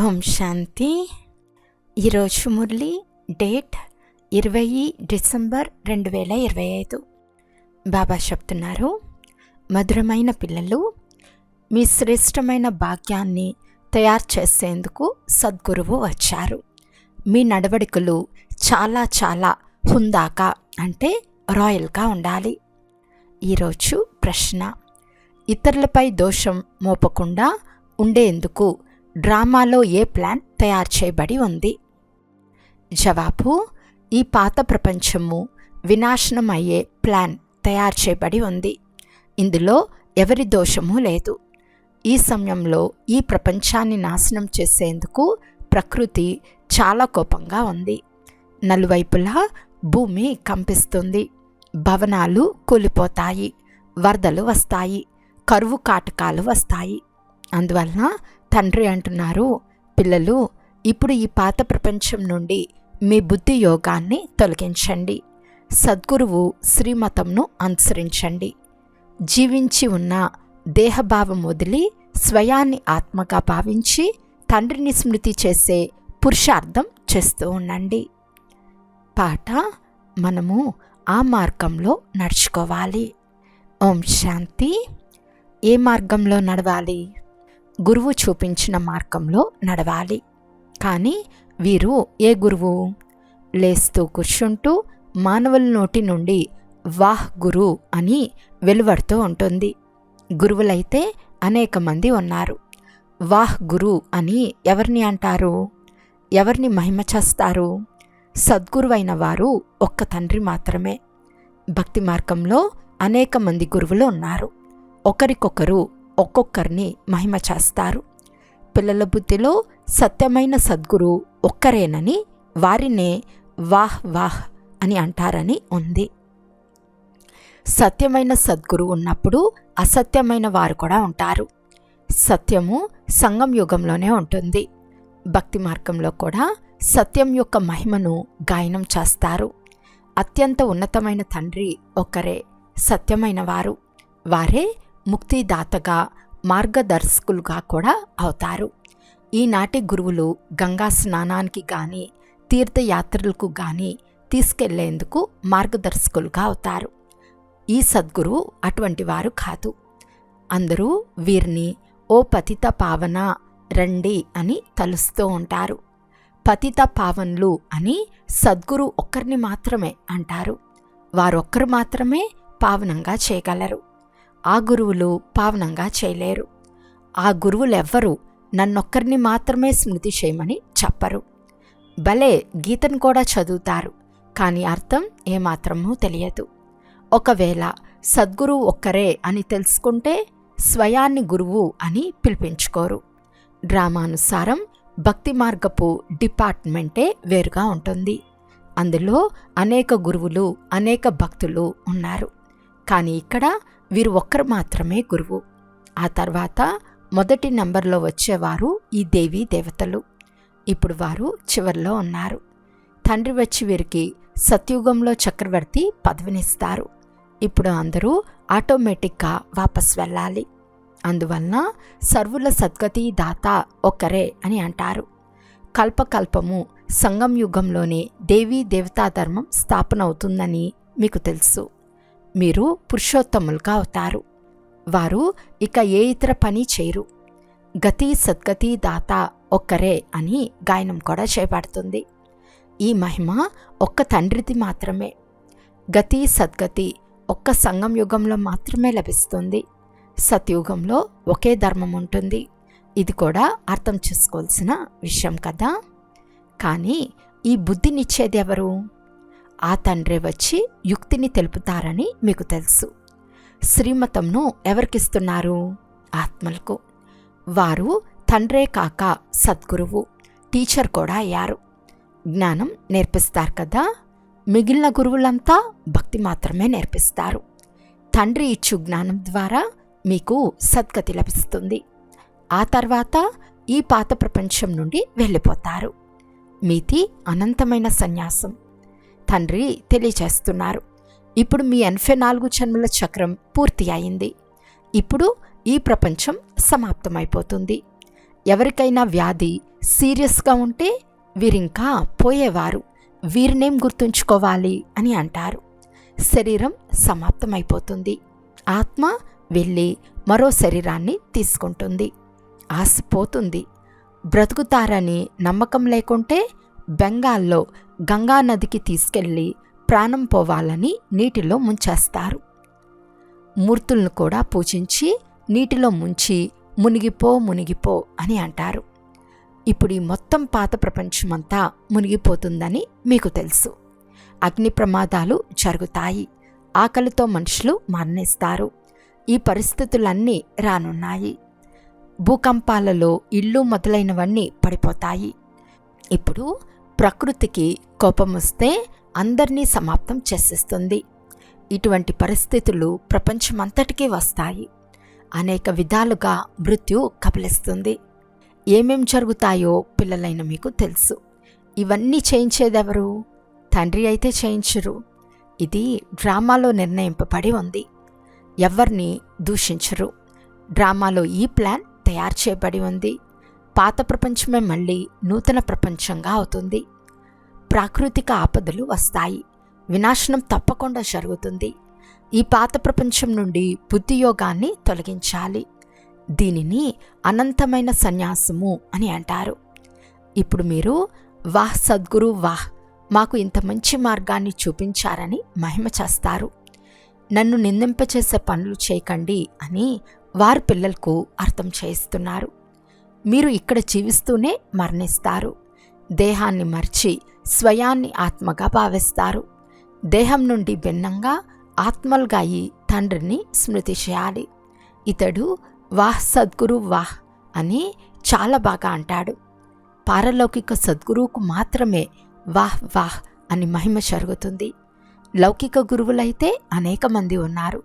ఓం శాంతి. ఈరోజు మురళి డేట్ ఇరవై డిసెంబర్ రెండు వేల ఇరవై ఐదు. బాబా చెప్తున్నారు మధురమైన పిల్లలు మీ శ్రేష్టమైన భాగ్యాన్ని తయారు చేసేందుకు సద్గురువు వచ్చారు. మీ నడవడికలు చాలా చాలా హుందాక అంటే రాయల్గా ఉండాలి. ఈరోజు ప్రశ్న ఇతరులపై దోషం మోపకుండా ఉండేందుకు డ్రామాలో ఏ ప్లాన్ తయారు చేయబడి ఉంది? జవాబు ఈ పాత ప్రపంచము వినాశనం అయ్యే ప్లాన్ తయారు చేయబడి ఉంది. ఇందులో ఎవరి దోషము లేదు. ఈ సమయంలో ఈ ప్రపంచాన్ని నాశనం చేసేందుకు ప్రకృతి చాలా కోపంగా ఉంది. నలువైపులా భూమి కంపిస్తుంది. భవనాలు కూలిపోతాయి. వరదలు వస్తాయి. కరువు కాటకాలు వస్తాయి. అందువలన తండ్రి అంటున్నారు పిల్లలు ఇప్పుడు ఈ పాత ప్రపంచం నుండి మీ బుద్ధి యోగాన్ని తొలగించండి. సద్గురువు శ్రీమతంను అనుసరించండి. జీవించి ఉన్న దేహభావం వదిలి స్వయాన్ని ఆత్మగా భావించి తండ్రిని స్మృతి చేసే పురుషార్థం చేస్తూ ఉండండి. పాట మనము ఆ మార్గంలో నడుచుకోవాలి. ఓం శాంతి. ఏ మార్గంలో నడవాలి? గురువు చూపించిన మార్గంలో నడవాలి. కానీ వీరు ఏ గురువు? లేస్తూ కూర్చుంటూ మానవుల నోటి నుండి వాహ్ గురు అని వెలువడుతూ ఉంటుంది. గురువులైతే అనేక మంది ఉన్నారు. వాహ్ గురు అని ఎవరిని అంటారు? ఎవరిని మహిమ చేస్తారు? సద్గురువైన వారు ఒక్క తండ్రి మాత్రమే. భక్తి మార్గంలో అనేక మంది గురువులు ఉన్నారు. ఒకరికొకరు ఒక్కొక్కరిని మహిమ చేస్తారు. పిల్లల బుద్ధిలో సత్యమైన సద్గురు ఒక్కరేనని వారినే వాహ్ వాహ్ అని అంటారని ఉంది. సత్యమైన సద్గురు ఉన్నప్పుడు అసత్యమైన వారు కూడా ఉంటారు. సత్యము సంగం యుగంలోనే ఉంటుంది. భక్తి మార్గంలో కూడా సత్యం యొక్క మహిమను గాయనం చేస్తారు. అత్యంత ఉన్నతమైన తండ్రి ఒక్కరే సత్యమైన వారు. వారే ముక్తిదాతగా మార్గదర్శకులుగా కూడా అవుతారు. ఈనాటి గురువులు గంగా స్నానానికి కానీ తీర్థయాత్రలకు కానీ తీసుకెళ్ళేందుకు మార్గదర్శకులుగా అవుతారు. ఈ సద్గురు అటువంటి వారు కాదు. అందరూ వీరిని ఓ పతిత పావన రండి అని తలుస్తూ ఉంటారు. పతిత పావన్లు అని సద్గురు ఒక్కరిని మాత్రమే అంటారు. వారొక్కరు మాత్రమే పావనంగా చేయగలరు. ఆ గురువులు పావనంగా చేయలేరు. ఆ గురువులెవ్వరూ నన్నొక్కరిని మాత్రమే స్మృతి చేయమని చెప్పరు. భలే గీతను కూడా చదువుతారు కానీ అర్థం ఏమాత్రమూ తెలియదు. ఒకవేళ సద్గురువు ఒక్కరే అని తెలుసుకుంటే స్వయాన్ని గురువు అని పిలిపించుకోరు. డ్రామానుసారం భక్తి మార్గపు డిపార్ట్మెంటే వేరుగా ఉంటుంది. అందులో అనేక గురువులు అనేక భక్తులు ఉన్నారు. కానీ ఇక్కడ వీరు ఒక్కరు మాత్రమే గురువు. ఆ తర్వాత మొదటి నంబర్లో వచ్చేవారు ఈ దేవీ దేవతలు. ఇప్పుడు వారు చివరిలో ఉన్నారు. తండ్రి వచ్చి వీరికి సత్యుగంలో చక్రవర్తి పదవినిస్తారు. ఇప్పుడు అందరూ ఆటోమేటిక్గా వాపస్ వెళ్ళాలి. అందువలన సర్వుల సద్గతి దాత ఒక్కరే అని అంటారు. కల్పకల్పము సంగం యుగంలోనే దేవీ దేవతా ధర్మం స్థాపన అవుతుందని మీకు తెలుసు. మీరు పురుషోత్తములుగా అవుతారు వారు ఇక ఏ ఇతర పని చేయరు. గతి సద్గతి దాత ఒక్కరే అని గాయనం కూడా చేయబడుతుంది. ఈ మహిమ ఒక్క తండ్రిది మాత్రమే. గతి సద్గతి ఒక్క సంగం యుగంలో మాత్రమే లభిస్తుంది. సత్యుగంలో ఒకే ధర్మం ఉంటుంది. ఇది కూడా అర్థం చేసుకోవాల్సిన విషయం కదా. కానీ ఈ బుద్ధినిచ్చేది ఎవరు? ఆ తండ్రే వచ్చి యుక్తిని తెలుపుతారని మీకు తెలుసు. శ్రీమతంను ఎవరికిస్తున్నారు? ఆత్మలకు. వారు తండ్రే కాక సద్గురువు టీచర్ కూడా అయ్యారు. జ్ఞానం నేర్పిస్తారు కదా? మిగిలిన గురువులంతా భక్తి మాత్రమే నేర్పిస్తారు. తండ్రి ఇచ్చు జ్ఞానం ద్వారా మీకు సద్గతి లభిస్తుంది. ఆ తర్వాత ఈ పాత ప్రపంచం నుండి వెళ్ళిపోతారు. మీది అనంతమైన సన్యాసం. తండ్రి తెలియచేస్తున్నారు. ఇప్పుడు మీ ఎనభై నాలుగు జన్మల చక్రం పూర్తి అయింది. ఇప్పుడు ఈ ప్రపంచం సమాప్తమైపోతుంది. ఎవరికైనా వ్యాధి సీరియస్గా ఉంటే వీరింకా పోయేవారు. వీరినేం గుర్తుంచుకోవాలి అని అంటారు. శరీరం సమాప్తమైపోతుంది. ఆత్మ వెళ్ళి మరో శరీరాన్ని తీసుకుంటుంది. ఆశ పోతుంది. బ్రతుకుతారని నమ్మకం లేకుంటే బెంగాల్లో గంగా నదికి తీసుకెళ్ళి ప్రాణం పోవాలని నీటిలో ముంచేస్తారు. మూర్తులను కూడా పూజించి నీటిలో ముంచి మునిగిపో మునిగిపో అని అంటారు. ఇప్పుడు ఈ మొత్తం పాత ప్రపంచమంతా మునిగిపోతుందని మీకు తెలుసు. అగ్ని ప్రమాదాలు జరుగుతాయి. ఆకలితో మనుషులు మరణిస్తారు. ఈ పరిస్థితులన్నీ రానున్నాయి. భూకంపాలలో ఇళ్ళు మొదలైనవన్నీ పడిపోతాయి. ఇప్పుడు ప్రకృతికి కోపం వస్తే అందరినీ సమాప్తం చేసేస్తుంది. ఇటువంటి పరిస్థితులు ప్రపంచమంతటికీ వస్తాయి. అనేక విధాలుగా మృత్యు కబలిస్తుంది. ఏమేం జరుగుతాయో పిల్లలైన మీకు తెలుసు. ఇవన్నీ చేయించేదెవరు? తండ్రి అయితే చేయించరు. ఇది డ్రామాలో నిర్ణయింపబడి ఉంది. ఎవరిని దూషించరు? డ్రామాలో ఈ ప్లాన్ తయారు చేయబడి ఉంది. పాత ప్రపంచమే మళ్ళీ నూతన ప్రపంచంగా అవుతుంది. ప్రాకృతిక ఆపదలు వస్తాయి. వినాశనం తప్పకుండా జరుగుతుంది. ఈ పాత ప్రపంచం నుండి బుద్ధియోగాన్ని తొలగించాలి. దీనిని అనంతమైన సన్యాసము అని అంటారు. ఇప్పుడు మీరు వాహ్ సద్గురు వాహ్ మాకు ఇంత మంచి మార్గాన్ని చూపించారని మహిమ చేస్తారు. నన్ను నిందింపచేసే పనులు చేయకండి అని వారి పిల్లలకు అర్థం చేయిస్తున్నారు. మీరు ఇక్కడ జీవిస్తూనే మరణిస్తారు. దేహాన్ని మర్చి స్వయాన్ని ఆత్మగా భావిస్తారు. దేహం నుండి భిన్నంగా ఆత్మలుగా అయి తండ్రిని స్మృతి చేయాలి. ఇతడు వాహ్ సద్గురు వాహ్ అని చాలా బాగా అంటాడు. పారలౌకిక సద్గురువుకు మాత్రమే వాహ్ వాహ్ అని మహిమ జరుగుతుంది. లౌకిక గురువులైతే అనేక మంది ఉన్నారు.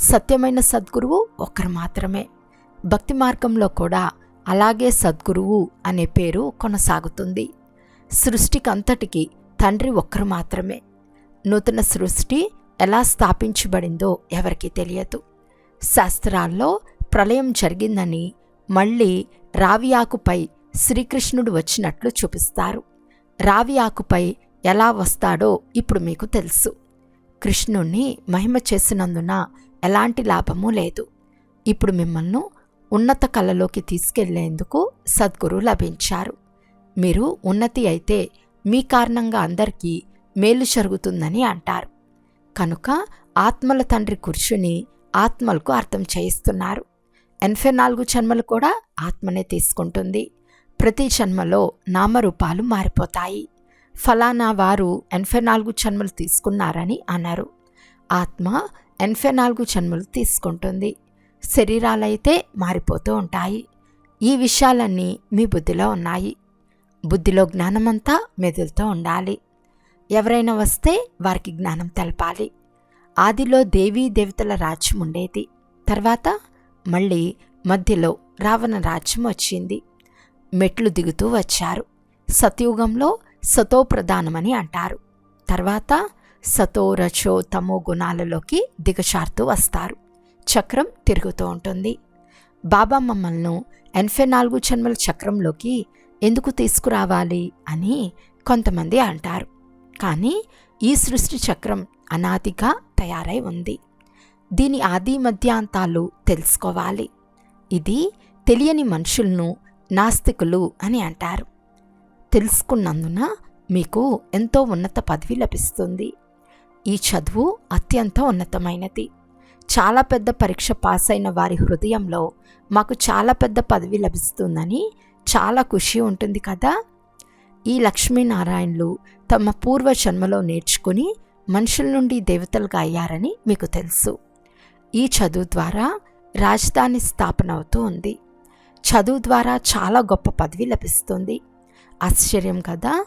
సత్యమైన సద్గురువు ఒక్కరు మాత్రమే. భక్తి మార్గంలో కూడా అలాగే సద్గురువు అనే పేరు కొనసాగుతుంది. సృష్టికంతటికి తండ్రి ఒక్కరు మాత్రమే. నూతన సృష్టి ఎలా స్థాపించబడిందో ఎవరికీ తెలియదు. శాస్త్రాల్లో ప్రళయం జరిగిందని మళ్ళీ రావి ఆకుపై శ్రీకృష్ణుడు వచ్చినట్లు చూపిస్తారు. రావి ఆకుపై ఎలా వస్తాడో ఇప్పుడు మీకు తెలుసు. కృష్ణుణ్ణి మహిమ చేసినందున ఎలాంటి లాభమూ లేదు. ఇప్పుడు మిమ్మల్ని ఉన్నత కళలోకి తీసుకెళ్ళేందుకు సద్గురు లభించారు. మీరు ఉన్నతి అయితే మీ కారణంగా అందరికీ మేలు జరుగుతుందని అంటారు. కనుక ఆత్మల తండ్రి కూర్చుని ఆత్మలకు అర్థం చేయిస్తున్నారు. ఎనభై నాలుగు జన్మలు కూడా ఆత్మనే తీసుకుంటుంది. ప్రతి జన్మలో నామరూపాలు మారిపోతాయి. ఫలానా వారు ఎనభై నాలుగు జన్మలు తీసుకున్నారని అన్నారు ఆత్మ ఎనభై నాలుగు జన్మలు తీసుకుంటుంది. శరీరాలైతే మారిపోతూ ఉంటాయి. ఈ విషయాలన్నీ మీ బుద్ధిలో ఉన్నాయి. బుద్ధిలో జ్ఞానమంతా మెదులుతూ ఉండాలి. ఎవరైనా వస్తే వారికి జ్ఞానం తెలపాలి. ఆదిలో దేవీ దేవతల రాజ్యం ఉండేది. తర్వాత మళ్ళీ మధ్యలో రావణ రాజ్యం వచ్చింది. మెట్లు దిగుతూ వచ్చారు. సతయుగంలో సతో ప్రధానమని అంటారు. తర్వాత సతో రచో తమో గుణాలలోకి దిగచారుతూ వస్తారు. చక్రం తిరుగుతూ ఉంటుంది. బాబా మమ్మల్ని ఎనభై నాలుగు జన్మల చక్రంలోకి ఎందుకు తీసుకురావాలి అని కొంతమంది అంటారు. కానీ ఈ సృష్టి చక్రం అనాదిగా తయారై ఉంది. దీని ఆది మధ్యాంతాలు తెలుసుకోవాలి. ఇది తెలియని మనుషులను నాస్తికులు అని అంటారు. తెలుసుకున్నందున మీకు ఎంతో ఉన్నత పదవి లభిస్తుంది. ఈ చదువు అత్యంత ఉన్నతమైనది. చాలా పెద్ద పరీక్ష పాస్ అయిన వారి హృదయంలో మాకు చాలా పెద్ద పదవి లభిస్తుందని చాలా ఖుషి ఉంటుంది కదా. ఈ లక్ష్మీనారాయణలు తమ పూర్వ జన్మలో నేర్చుకుని మనుషుల నుండి దేవతలుగా అయ్యారని మీకు తెలుసు. ఈ చదువు ద్వారా రాజధాని స్థాపన అవుతూ ఉంది. చదువు ద్వారా చాలా గొప్ప పదవి లభిస్తుంది. ఆశ్చర్యం కదా!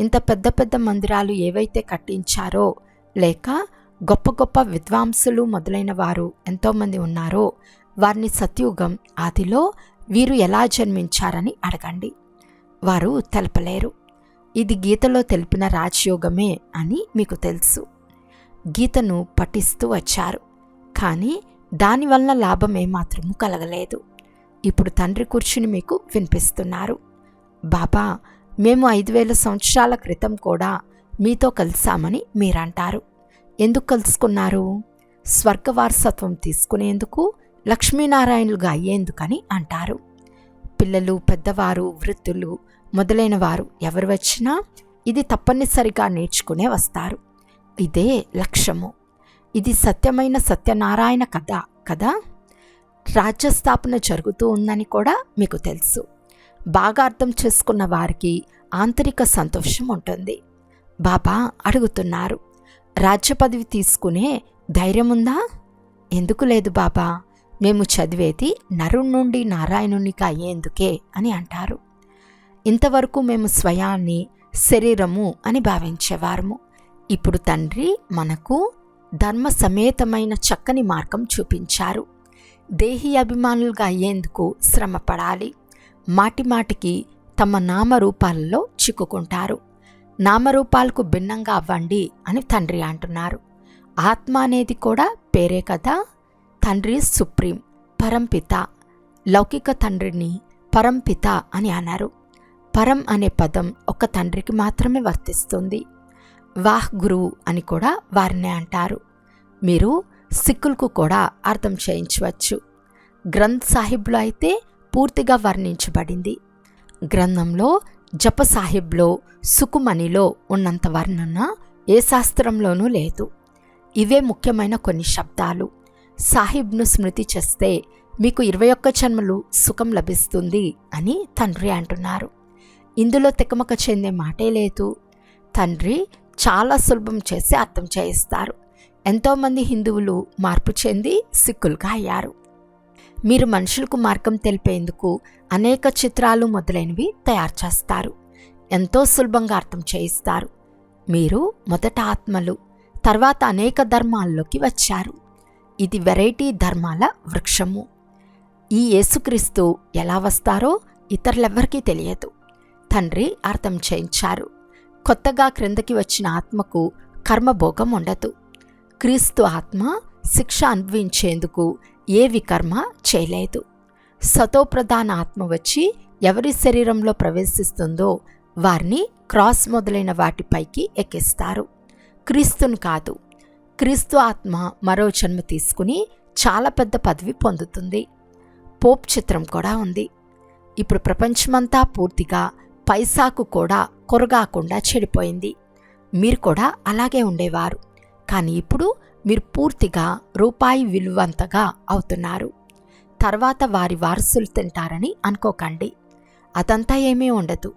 ఇంత పెద్ద పెద్ద మందిరాలు ఏవైతే కట్టించారో లేక గొప్ప గొప్ప విద్వాంసులు మొదలైన వారు ఎంతోమంది ఉన్నారో వారిని సత్యుగం ఆదిలో వీరు ఎలా జన్మించారని అడగండి. వారు తెలపలేరు. ఇది గీతలో తెలిపిన రాజయోగమే అని మీకు తెలుసు. గీతను పఠిస్తూ వచ్చారు. కానీ దానివల్ల లాభం ఏమాత్రము కలగలేదు. ఇప్పుడు తండ్రి కూర్చుని మీకు వినిపిస్తున్నారు. బాబా మేము ఐదు వేల సంవత్సరాల క్రితం కూడా మీతో కలిసామని మీరంటారు. ఎందుకు కలుసుకున్నారు? స్వర్గ వారసత్వం తీసుకునేందుకు లక్ష్మీనారాయణులుగా అయ్యేందుకని అంటారు. పిల్లలు పెద్దవారు వృద్ధులు మొదలైన వారు ఎవరు వచ్చినా ఇది తప్పనిసరిగా నేర్చుకునే వస్తారు. ఇదే లక్ష్యము. ఇది సత్యమైన సత్యనారాయణ కథ కదా? రాజ్యస్థాపన జరుగుతూ ఉందని కూడా మీకు తెలుసు. బాగా అర్థం చేసుకున్న వారికి ఆంతరిక సంతోషం ఉంటుంది. బాబా అడుగుతున్నారు. రాజ్య పదవి తీసుకునే ధైర్యం ఉందా ఎందుకు లేదు బాబా? మేము చదివేది నరుణ్ నుండి నారాయణునికి అయ్యేందుకే అని అంటారు. ఇంతవరకు మేము స్వయాన్ని శరీరము అని భావించేవారము. ఇప్పుడు తండ్రి మనకు ధర్మ సమేతమైన చక్కని మార్గం చూపించారు. దేహీ అభిమానులుగా అయ్యేందుకు శ్రమపడాలి. మాటిమాటికి తమ నామరూపాలలో చిక్కుకుంటారు. నామరూపాలకు భిన్నంగా అవ్వండి అని తండ్రి అంటున్నారు. ఆత్మ అనేది కూడా పేరే కదా? తండ్రి సుప్రీం పరంపిత. లౌకిక తండ్రిని పరంపిత అని అన్నారు. పరం అనే పదం ఒక తండ్రికి మాత్రమే వర్తిస్తుంది. వాహ్ గురువు అని కూడా వారినే అంటారు. మీరు సిక్కులకు కూడా అర్థం చేయించవచ్చు. గ్రంథ్ సాహిబ్లో అయితే పూర్తిగా వర్ణించబడింది. గ్రంథంలో జప సాహిబ్లో సుకుమణిలో ఉన్నంత వర్ణన ఏ శాస్త్రంలోనూ లేదు. ఇవే ముఖ్యమైన కొన్ని శబ్దాలు. సాహిబ్ను స్మృతి చేస్తే మీకు ఇరవై ఒక్క జన్మలు సుఖం లభిస్తుంది అని తండ్రి అంటున్నారు. ఇందులో తికమక చెందే మాటే లేదు. తండ్రి చాలా సులభం చేసి అర్థం చేయిస్తారు. ఎంతోమంది హిందువులు మార్పు చెంది సిక్కులుగా అయ్యారు. మీరు మనుషులకు మార్గం తెలిపేందుకు అనేక చిత్రాలు మొదలైనవి తయారు చేస్తారు. ఎంతో సులభంగా అర్థం చేయిస్తారు. మీరు మొదట ఆత్మలు తర్వాత అనేక ధర్మాల్లోకి వచ్చారు. ఇది వెరైటీ ధర్మాల వృక్షము. ఈ యేసుక్రీస్తు ఎలా వస్తారో ఇతరులెవ్వరికీ తెలియదు. తండ్రి అర్థం చేయించారు. కొత్తగా క్రిందకి వచ్చిన ఆత్మకు కర్మభోగం ఉండదు. క్రీస్తు ఆత్మ శిక్ష అనుభవించేందుకు ఏ వికర్మ చేయలేదు. సతోప్రధాన ఆత్మ వచ్చి ఎవరి శరీరంలో ప్రవేశిస్తుందో వారిని క్రాస్ మొదలైన వాటిపైకి ఎక్కిస్తారు. క్రీస్తును కాదు క్రీస్తు ఆత్మ మరో జన్మ తీసుకుని చాలా పెద్ద పదవి పొందుతుంది. పోప్ చిత్రం కూడా ఉంది. ఇప్పుడు ప్రపంచమంతా పూర్తిగా పైసాకు కూడా కొరగాకుండా చెడిపోయింది. మీరు కూడా అలాగే ఉండేవారు. కానీ ఇప్పుడు మీరు పూర్తిగా రూపాయి విలువంతగా అవుతున్నారు. తర్వాత వారి వారసులు తింటారని అనుకోకండి. అదంతా ఏమీ ఉండదు.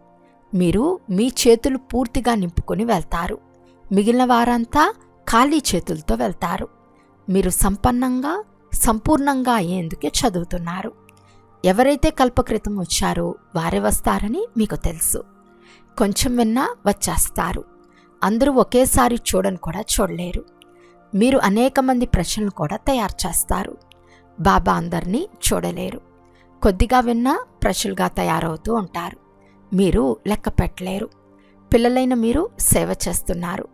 మీరు మీ చేతులు పూర్తిగా నింపుకొని వెళ్తారు. మిగిలిన వారంతా ఖాళీ చేతులతో వెళ్తారు. మీరు సంపన్నంగా సంపూర్ణంగా అయ్యేందుకే చదువుతున్నారు. ఎవరైతే కల్పకృతం వచ్చారో వారే వస్తారని మీకు తెలుసు. కొంచెం విన్నా వచ్చేస్తారు. అందరూ ఒకేసారి చూడని కూడా చూడలేరు. మీరు అనేక మంది ప్రశ్నలు కూడా తయారు చేస్తారు. బాబా అందరినీ చూడలేరు. కొద్దిగా విన్నా ప్రశ్నలుగా తయారవుతూ ఉంటారు. మీరు లెక్క పెట్టలేరు. పిల్లలైన మీరు సేవ చేస్తున్నారు.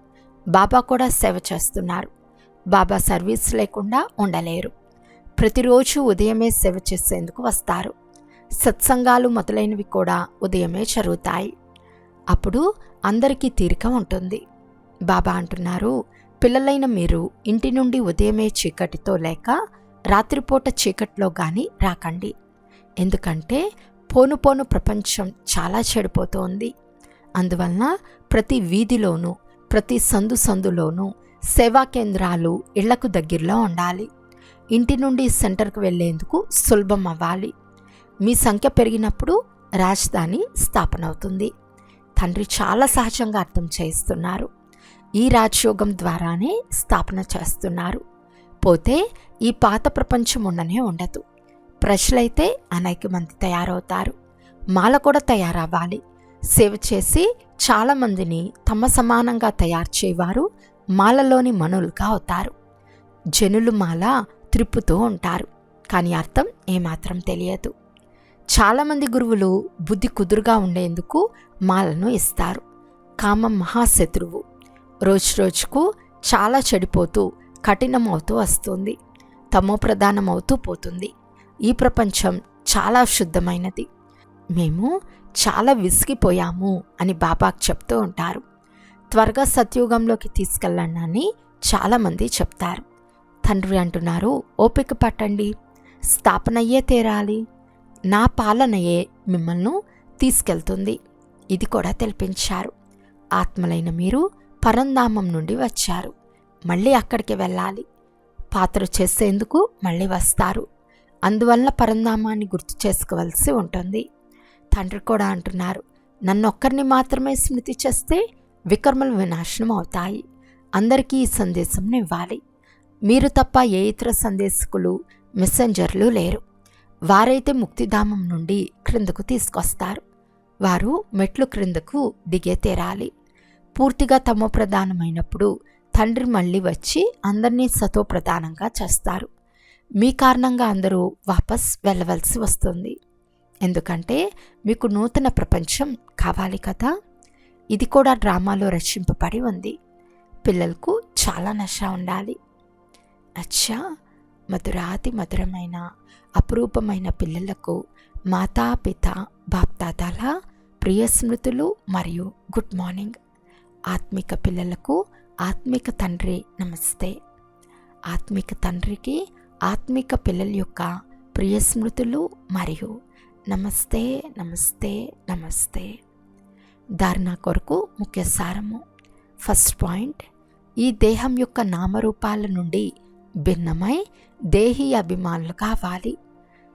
బాబా కూడా సేవ చేస్తున్నారు. బాబా సర్వీస్ లేకుండా ఉండలేరు. ప్రతిరోజు ఉదయమే సేవ చేసేందుకు వస్తారు. సత్సంగాలు మొదలైనవి కూడా ఉదయమే జరుగుతాయి. అప్పుడు అందరికీ తీరిక ఉంటుంది. బాబా అంటున్నారు పిల్లలైన మీరు ఇంటి నుండి ఉదయమే చీకటితో లేక రాత్రిపూట చీకటిలో కానీ రాకండి. ఎందుకంటే పోను పోను ప్రపంచం చాలా చెడిపోతోంది. అందువలన ప్రతి వీధిలోనూ ప్రతి సందు సందులోనూ సేవా కేంద్రాలు ఇళ్ళకు దగ్గరలో ఉండాలి. ఇంటి నుండి సెంటర్కు వెళ్ళేందుకు సులభం అవ్వాలి. మీ సంఖ్య పెరిగినప్పుడు రాజధాని స్థాపన అవుతుంది తండ్రి చాలా సహజంగా అర్థం చేయిస్తున్నారు. ఈ రాజయోగం ద్వారానే స్థాపన చేస్తున్నారు. పోతే ఈ పాత ప్రపంచం ఉండనే ఉండదు. ప్రజలైతే అనేక మంది తయారవుతారు. మాల కూడా తయారవ్వాలి. సేవ చేసి చాలామందిని తమ సమానంగా తయారు చేయవారు మాలలోని మనులుగా అవుతారు. జనులు మాల త్రిప్పుతూ ఉంటారు. కానీ అర్థం ఏమాత్రం తెలియదు. చాలామంది గురువులు బుద్ధి కుదురుగా ఉండేందుకు మాలను ఇస్తారు. కామం మహాశత్రువు. రోజు రోజుకు చాలా చెడిపోతూ కఠినమవుతూ వస్తుంది. తమో ప్రధానమవుతూ పోతుంది. ఈ ప్రపంచం చాలా శుద్ధమైనది. మేము చాలా విసిగిపోయాము అని బాబాకు చెప్తూ ఉంటారు. త్వరగా సత్యుగంలోకి తీసుకెళ్ళండి చాలామంది చెప్తారు. తండ్రి అంటున్నారు ఓపిక పట్టండి. స్థాపనయ్యే తీరాలి. నా పాలనయే మిమ్మల్ని తీసుకెళ్తుంది. ఇది కూడా తెలిపించారు. ఆత్మలైన మీరు పరంధామం నుండి వచ్చారు. మళ్ళీ అక్కడికి వెళ్ళాలి. పాత్ర చేసేందుకు మళ్ళీ వస్తారు. అందువల్ల పరంధామాన్ని గుర్తు చేసుకోవాల్సి ఉంటుంది. తండ్రి కూడా అంటున్నారు నన్ను ఒక్కరిని మాత్రమే స్మృతి చేస్తే వికర్మలు వినాశనం అవుతాయి. అందరికీ ఈ సందేశం ఇవ్వాలి. మీరు తప్ప ఏ ఇతర సందేశకులు మెసెంజర్లు లేరు. వారైతే ముక్తిధామం నుండి క్రిందకు తీసుకొస్తారు. వారు మెట్లు క్రిందకు దిగే తీరాలి. పూర్తిగా తమ ప్రధానమైనప్పుడు తండ్రి మళ్ళీ వచ్చి అందరినీ సతో ప్రధానంగా చేస్తారు. మీ కారణంగా అందరూ వాపస్ వెళ్ళవలసి వస్తుంది. ఎందుకంటే మీకు నూతన ప్రపంచం కావాలి కదా. ఇది కూడా డ్రామాలో రచింపబడి ఉంది. పిల్లలకు చాలా నష ఉండాలి. అచ్చా! మధురాతి మధురమైన అపురూపమైన పిల్లలకు మాతాపిత బాప్దాదాల ప్రియ స్మృతులు మరియు గుడ్ మార్నింగ్. ఆత్మిక పిల్లలకు ఆత్మిక తండ్రి నమస్తే. ఆత్మిక తండ్రికి ఆత్మిక పిల్లల యొక్క ప్రియ స్మృతులు మరియు నమస్తే నమస్తే నమస్తే. ధారణ కొరకు ముఖ్య సారము. ఫస్ట్ పాయింట్ ఈ దేహం యొక్క నామరూపాల నుండి భిన్నమై దేహీ అభిమానులు కావాలి.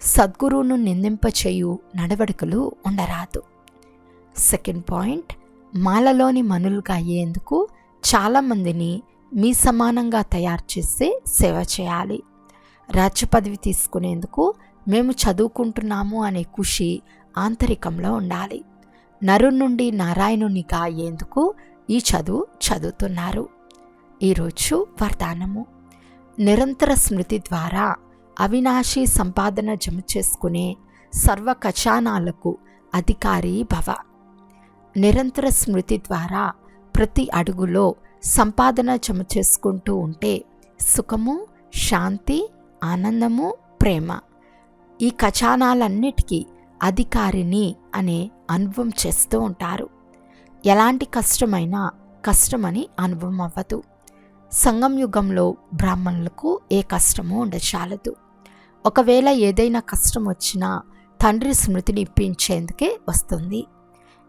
సద్గురువును నిందింపచేయు నడవడికలు ఉండరాదు. సెకండ్ పాయింట్ మాలలోని మనులుగా అయ్యేందుకు చాలామందిని మీ సమానంగా తయారు చేసి సేవ చేయాలి. రాజ్య పదవి తీసుకునేందుకు మేము చదువుకుంటున్నాము అనే ఖుషి ఆంతరికంలో ఉండాలి. నరు నుండి నారాయణునిగా అయ్యేందుకు ఈ చదువు చదువుతున్నారు. ఈరోజు వరదానము నిరంతర స్మృతి ద్వారా అవినాశి సంపాదన జమ చేసుకునే సర్వ కచానాలకు అధికారి భవ. నిరంతర స్మృతి ద్వారా ప్రతి అడుగులో సంపాదన జమ చేసుకుంటూ ఉంటే సుఖము శాంతి ఆనందము ప్రేమ ఈ కచానాలన్నిటికీ అధికారిని అనే అనుభవం చేస్తూ ఉంటారు. ఎలాంటి కష్టమైనా కష్టమని అనుభవం అవ్వదు. సంగం యుగంలో బ్రాహ్మణులకు ఏ కష్టమూ ఉండచాలదు. ఒకవేళ ఏదైనా కష్టం వచ్చినా తండ్రి స్మృతిని ఇప్పించేందుకే వస్తుంది.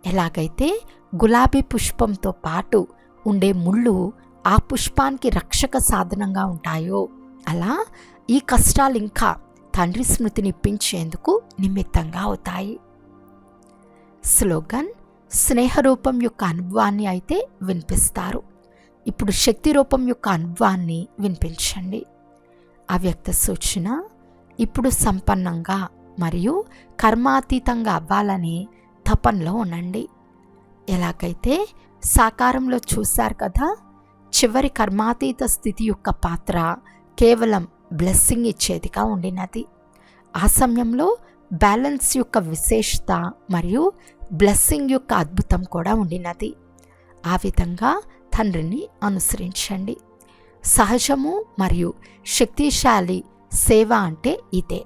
ఎలాగైతే గులాబీ పుష్పంతో పాటు ఉండే ముళ్ళు ఆ పుష్పానికి రక్షక సాధనంగా ఉంటాయో అలా ఈ కష్టాలు ఇంకా తండ్రి స్మృతిని ఇప్పించేందుకు నిమిత్తంగా అవుతాయి. స్లోగన్ స్నేహరూపం యొక్క అనుభవాన్ని అయితే వినిపిస్తారు. ఇప్పుడు శక్తి రూపం యొక్క అనుభవాన్ని వినిపించండి. అవ్యక్త సూచన ఇప్పుడు సంపన్నంగా మరియు కర్మాతీతంగా అవ్వాలని తపనలో ఉండండి. ఎలాగైతే సాకారంలో చూశారు కదా చివరి కర్మాతీత స్థితి యొక్క పాత్ర కేవలం బ్లెస్సింగ్ ఇచ్చేదిగా ఉండినది. ఆ సమయంలో బ్యాలెన్స్ యొక్క విశేషత మరియు బ్లెస్సింగ్ యొక్క అద్భుతం కూడా ఉండినది. ఆ విధంగా తండ్రిని అనుసరించండి. సహజము మరియు శక్తిశాలి సేవ అంటే ఇదే.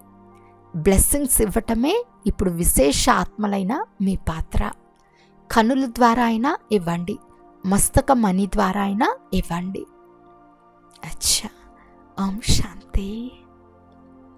బ్లెస్సింగ్స్ ఇవ్వటమే ఇప్పుడు విశేష ఆత్మలైన మీ పాత్ర. కనుల ద్వారా అయినా ఇవ్వండి. మస్తక మణి ద్వారా అయినా ఇవ్వండి. అచ్చా. ఓం శాంతి.